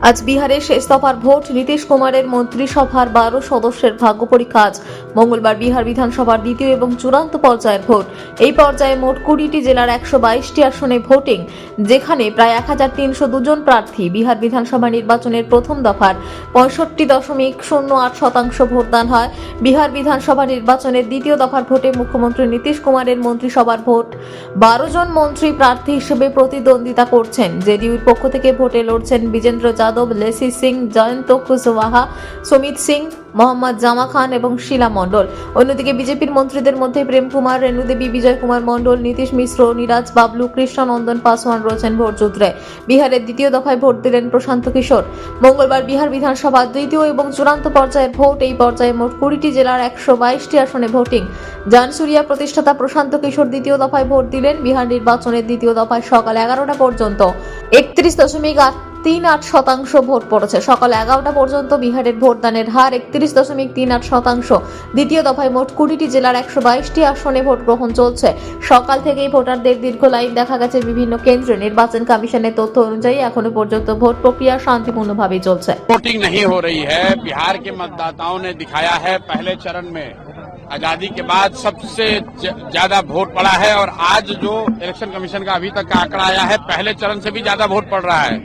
আজ বিহারের শেষ দফার ভোট নীতিশ কুমারের মন্ত্রিসভার বারো সদস্যের ভাগ্য পরীক্ষা আজ। মঙ্গলবার বিহার বিধানসভার দ্বিতীয় এবং চূড়ান্ত পর্যায়ের ভোট। এই পর্যায়ে মোট কুড়িটি জেলার একশো বাইশটি আসনে ভোটিং, যেখানে প্রায় এক হাজার তিনশো দুজন প্রার্থী বিহার বিধানসভা নির্বাচনের প্রথম দফার। পঁয়ষট্টি দশমিক শূন্য আট শতাংশ ভোটদান হয় বিহার বিধানসভা নির্বাচনের দ্বিতীয় দফার ভোটে মুখ্যমন্ত্রী নীতিশ কুমারের মন্ত্রিসভার ভোট। বারো জন মন্ত্রী প্রার্থী হিসেবে প্রতিদ্বন্দ্বিতা করছেন। জেডিইউর পক্ষ থেকে ভোটে লড়ছেন বিজেন্দ্র যাদব লেসি সিং, জয়ন্ত কুশওয়াহা সুমিত সিং, মোহাম্মদ জামা খান এবং শিলা মণ্ডল। অন্যদিকে বিজেপির মন্ত্রীদের মধ্যে প্রেম কুমার, রেণুদেবী, বিজয় কুমার মণ্ডল, নীতিশ মিশ্র, নিরাজ বাবলু কৃষ্ণনন্দন পাসওয়ান রয়েছেন ভোটযুদ্ধে। বিহারের দ্বিতীয় দফায় ভোট দিলেন প্রশান্ত কিশোর। মঙ্গলবার বিহার বিধানসভার দ্বিতীয় এবং চূড়ান্ত পর্যায়ের ভোট, এই পর্যায়ে মোট কুড়িটি জেলার একশো বাইশটি আসনে ভোটিং। জানসুরিয়া প্রতিষ্ঠাতা প্রশান্ত কিশোর দ্বিতীয় দফায় ভোট দিলেন, বিহার নির্বাচনের দ্বিতীয় দফায় সকাল এগারোটা পর্যন্ত। একত্রিশ দশমিক আট তিন আট শতাংশ ভোট পড়েছে সকাল এগারোটা পর্যন্ত বিহারের ভোটদানের হার একত্রিশ দশমিক তিন আট শতাংশ দ্বিতীয় দফায় মোট কুড়িটি জেলার একশো বাইশটি আসনে ভোট গ্রহণ চলছে সকাল থেকেই ভোটারদের দীর্ঘ লাইন দেখা গেছে বিভিন্ন কেন্দ্রে নির্বাচন কমিশনের তথ্য অনুযায়ী এখনো পর্যন্ত ভোট প্রক্রিয়া শান্তিপূর্ণভাবেই চলছে वोटिंग नहीं हो रही है बिहार के मतदाताओं ने दिखाया है पहले चरण में आजादी के बाद सबसे ज- ज्यादा वोट पड़ा है और आज जो इलेक्शन कमीशन का अभी तक का आंकड़ा आया है पहले चरण से भी ज्यादा वोट पड़ रहा है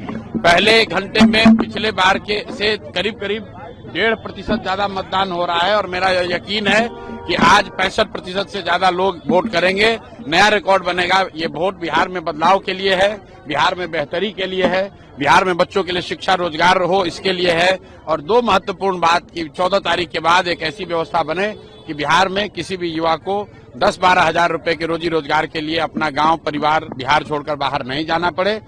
पहले घंटे में पिछले बार के से करीब करीब डेढ़ प्रतिशत ज़्यादा मतदान हो रहा है और मेरा यकीन है कि आज पैंसठ प्रतिशत से ज़्यादा लोग वोट करेंगे। नया रिकॉर्ड बनेगा। ये वोट बिहार में बदलाव के लिए है, बिहार में बेहतरी के लिए है, बिहार में बच्चों के लिए शिक्षा रोज़गार हो इसके लिए है। और दो महत्वपूर्ण बात की चौदह तारीख के बाद एक ऐसी व्यवस्था बने कि बिहार में किसी भी युवा को दस बारह हज़ार रुपए के रोजी रोज़गार के लिए अपना गाँव, परिवार बिहार छोड़कर बाहर नहीं जाना पड़े।